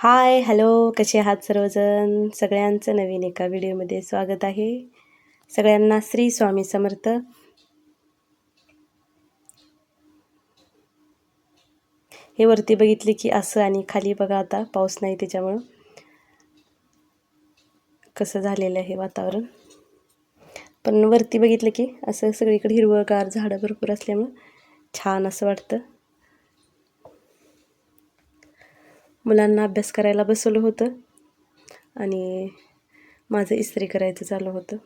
Hi hello कसे आहात सर्वजण? सगळ्यांचं नवीन एका व्हिडिओमध्ये स्वागत आहे. सगळ्यांना श्री स्वामी समर्थ. हे वरती बघितले की असं आणि खाली बघा आता पाऊस नाही त्याच्यामुळं. कसं झालेलं आहे वातावरण. पण वरती बघितलं की असं सगळीकडे हिरवंगार झाडं भरपूर असल्यामुळं छान असं वाटतं. मुलांना अभ्यास करायला बसवलं होतं. आणि माझं इस्त्री करायचं चालू होतं.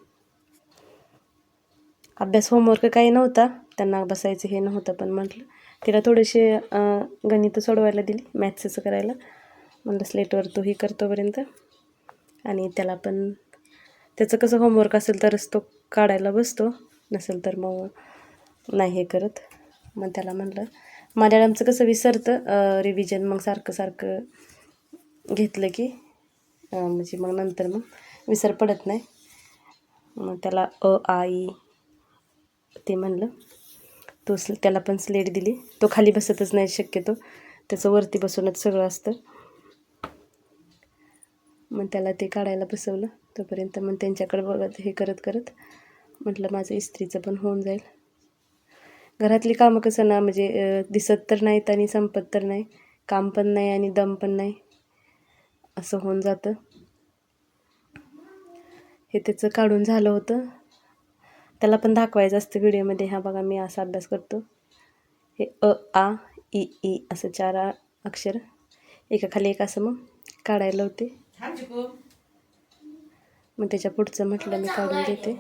अभ्यास होमवर्क काही नव्हता. त्यांना बसायचं हे नव्हतं पण म्हटलं तिला थोडेसे गणितं सोडवायला दिली मॅथ्सचं करायला. म्हणलं स्लेटवर तोही करतोपर्यंत आणि त्याला पण त्याचं कसं होमवर्क असेल तरच तो काढायला बसतो. नसेल तर मग नाही हे करत. मग त्याला म्हटलं मल्याळमचं कसं विसरतं रिव्हिजन मग सारखं सारखं घेतलं की म्हणजे मग नंतर मग विसर पडत नाही. मग त्याला अ आई ते म्हणलं. तो स्ल त्याला पण स्लेट दिली. तो खाली बसतच नाही शक्यतो. त्याचं वरती बसूनच सगळं असतं. मग त्याला ते काढायला बसवलं. तोपर्यंत मग त्यांच्याकडे बघत हे करत करत म्हटलं माझं इस्त्रीचं पण होऊन जाईल. घरातली कामं कसं ना म्हणजे दिसत तर नाहीत आणि संपत तर नाही काम पण नाही आणि दम पण नाही असं होऊन जातं. हे त्याचं काढून झालं होतं. त्याला पण दाखवायचं असतं व्हिडिओमध्ये. हा बघा मी असा अभ्यास करतो. हे अ आ ई ई असं चार अक्षर. एकाखाली एक असं मग काढायला होते. मग त्याच्या पुढचं म्हटलं मी काढून देते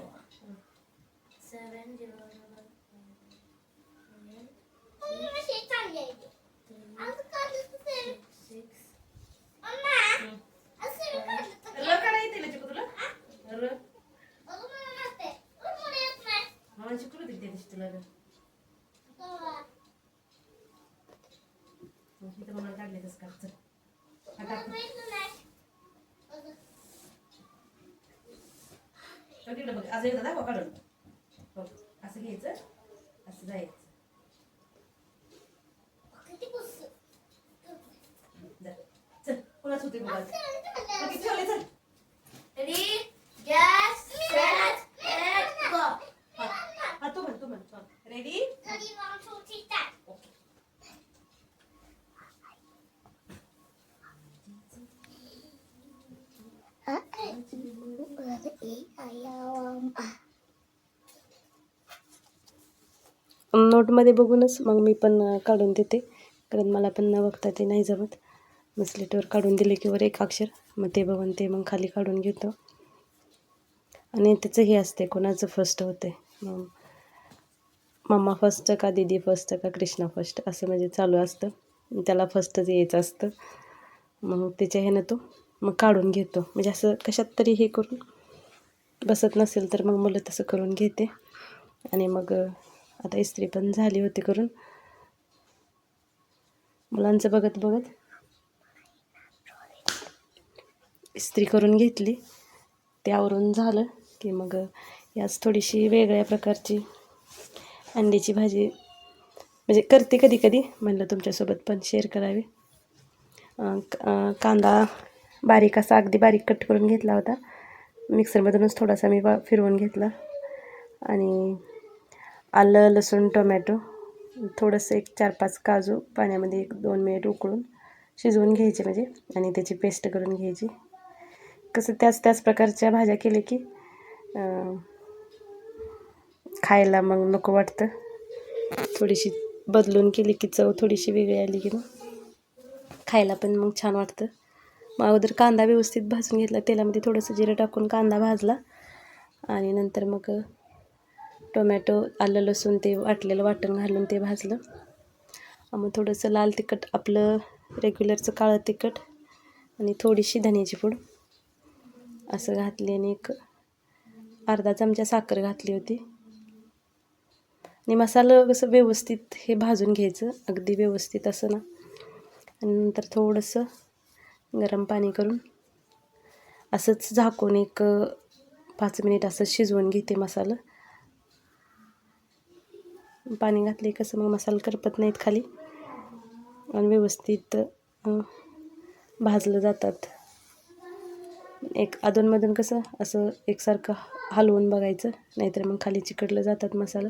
तुला इथं मला काढले तसं का चल तिकडे बघ असं एकदा दाखवा काढून. बघ असं घ्यायचं असं जायचं. चल कोणाच होते बघा ठेवले चल. नोटमध्ये बघूनच मग मी पण काढून देते. कारण मला पण न बघता ते नाही जमत. मग स्लेटवर काढून दिले की वर एक अक्षर. मग ते बघून ते मग खाली काढून घेतो. आणि त्याचं हे असते कोणाचं फर्स्ट होते. मग मम्मा फर्स्ट का दीदी फर्स्ट का कृष्णा फर्स्ट असं म्हणजे चालू असतं. त्याला फर्स्टच यायचं असतं. मग त्याच्या ह्यानं तो मग काढून घेतो. म्हणजे असं कशात तरी हे करून बसत नसेल तर मग मुलं तसं करून घेते. आणि मग आता इस्त्री पण झाली होती करून. मुलांचं बघत बघत इस्त्री करून घेतली. त्यावरून झालं की मग याच थोडीशी वेगळ्या प्रकारची अंड्याची भाजी म्हणजे करते कधी कधी म्हणलं तुमच्यासोबत पण शेअर करावी. कांदा बारीक असा अगदी बारीक कट करून घेतला होता. मिक्सरमधूनच थोडासा मी फिरवून घेतला. आणि आलं लसूण टोमॅटो. थोडंसं एक चार पाच काजू पाण्यामध्ये एक दोन मिनिट उकळून शिजवून घ्यायचे म्हणजे आणि त्याची पेस्ट करून घ्यायची. कसं त्याच त्याच प्रकारच्या भाज्या केल्या की खायला मग नको वाटतं. थोडीशी बदलून केली की चव थोडीशी वेगळी आली की ना खायला पण मग छान वाटतं. मग अगोदर कांदा व्यवस्थित भाजून घेतला तेलामध्ये थोडंसं जिरं टाकून कांदा भाजला. आणि नंतर मग टोमॅटो आलं लसूण ते वाटलेलं वाटण घालून ते भाजलं. मग थोडंसं लाल तिखट आपलं रेग्युलरचं काळं तिखट आणि थोडीशी धन्याची पूड. असं घातली आणि एक अर्धा चमचा साखर घातली होती. आणि मसाला कसं व्यवस्थित हे भाजून घ्यायचं अगदी व्यवस्थित असं ना. आणि नंतर थोडंसं गरम पाणी करून असंच झाकून एक पाच मिनिट असं शिजवून घेते मसाला. पाणी घातले कसं मग मसाला करपत नाहीत खाली. आणि व्यवस्थित भाजलं जातात. एक अधूनमधून कसं असं एकसारखं हलवून बघायचं नाहीतर मग खाली चिकटलं जातात मसाला.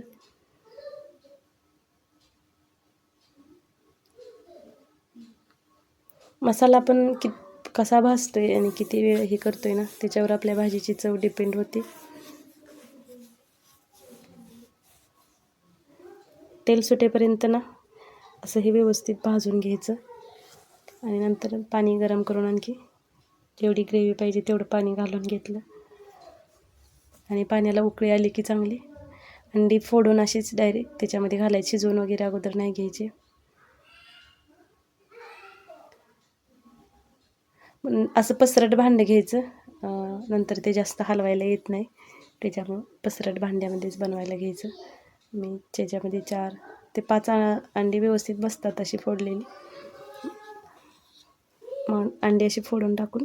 मसाला आपण कि कसा भाजतो आहे आणि किती वेळ हे करतो आहे ना त्याच्यावर आपल्या भाजीची चव डिपेंड होते. तेल सुटेपर्यंत ना असं हे व्यवस्थित भाजून घ्यायचं. आणि नंतर पाणी गरम करून आणखी जेवढी ग्रेव्ही पाहिजे तेवढं पाणी घालून घेतलं. आणि पाण्याला उकळी आली की चांगली. अंडी फोडून अशीच डायरेक्ट त्याच्यामध्ये घालायची शिजवून वगैरे अगोदर नाही घ्यायची. असं पसरट भांडं घ्यायचं. नंतर ते जास्त हलवायला येत नाही. त्याच्यामुळं पसरट भांड्यामध्येच बनवायला घ्यायचं. मी त्याच्यामध्ये चार ते पाच अंडी व्यवस्थित बसतात अशी फोडलेली. मग अंडी अशी फोडून टाकून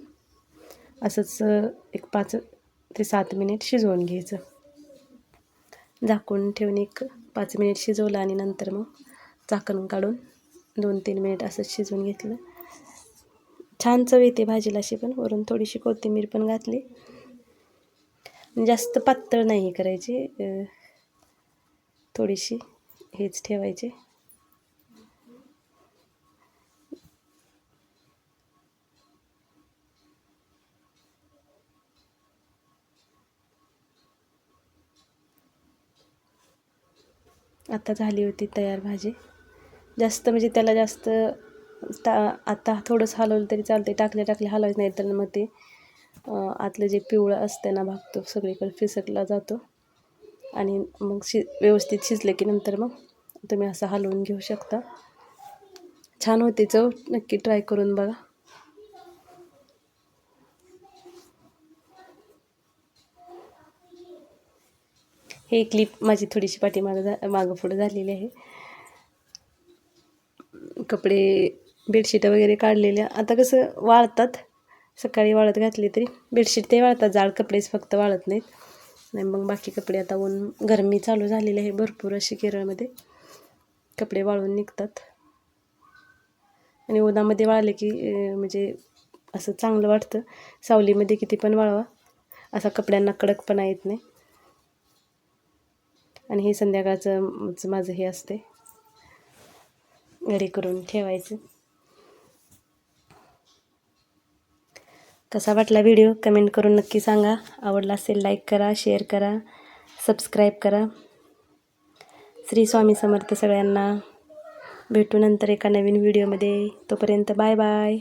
असंच एक पाच ते सात मिनिट शिजवून घ्यायचं. झाकून ठेवून एक पाच मिनिट शिजवलं आणि नंतर मग झाकण काढून दोन तीन मिनिट असंच शिजवून घेतलं. छान चव येते भाजीला अशी पण वरून थोडीशी कोथिंबीर पण घातली. जास्त पातळ नाही करायची थोडीशी हेच ठेवायची. आता झाली होती तयार भाजी. जास्त म्हणजे त्याला जास्त ता आता थोडंसं हलवलं तरी चालते टाकले टाकले हलवायचं नाही तर मग ते आतलं जे पिवळं असतं ना भाग तो सगळीकडे फिसकला जातो. आणि मग शि व्यवस्थित शिजले की नंतर मग तुम्ही असं हलवून घेऊ शकता. छान होते चव. नक्की ट्राय करून बघा. हे क्लिप माझी थोडीशी पाठीमागं जा मागं पुढं झालेली आहे. कपडे बेडशीट वगैरे काढलेल्या. आता कसं वाळतात. सकाळी वाळत घातली तरी बेडशीट ते वाळतात. जाड कपडेच फक्त वाळत नाहीत. नाही मग बाकी कपडे आता ऊन गरमी चालू झालेली आहे भरपूर अशी केरळमध्ये. कपडे वाळून निघतात. आणि उन्हामध्ये वाळले की म्हणजे असं चांगलं वाटतं. सावलीमध्ये किती पण वाळवा. असा कपड्यांना कडकपणा येत नाही. आणि हे संध्याकाळचं माझं हे असते घरी करून ठेवायचं. कसा वाटला व्हिडिओ कमेंट करून नक्की सांगा. आवडला असेल लाईक करा शेअर करा सबस्क्राईब करा. श्री स्वामी समर्थ सगळ्यांना. भेटू नंतर एका नवीन व्हिडिओमध्ये तोपर्यंत बाय बाय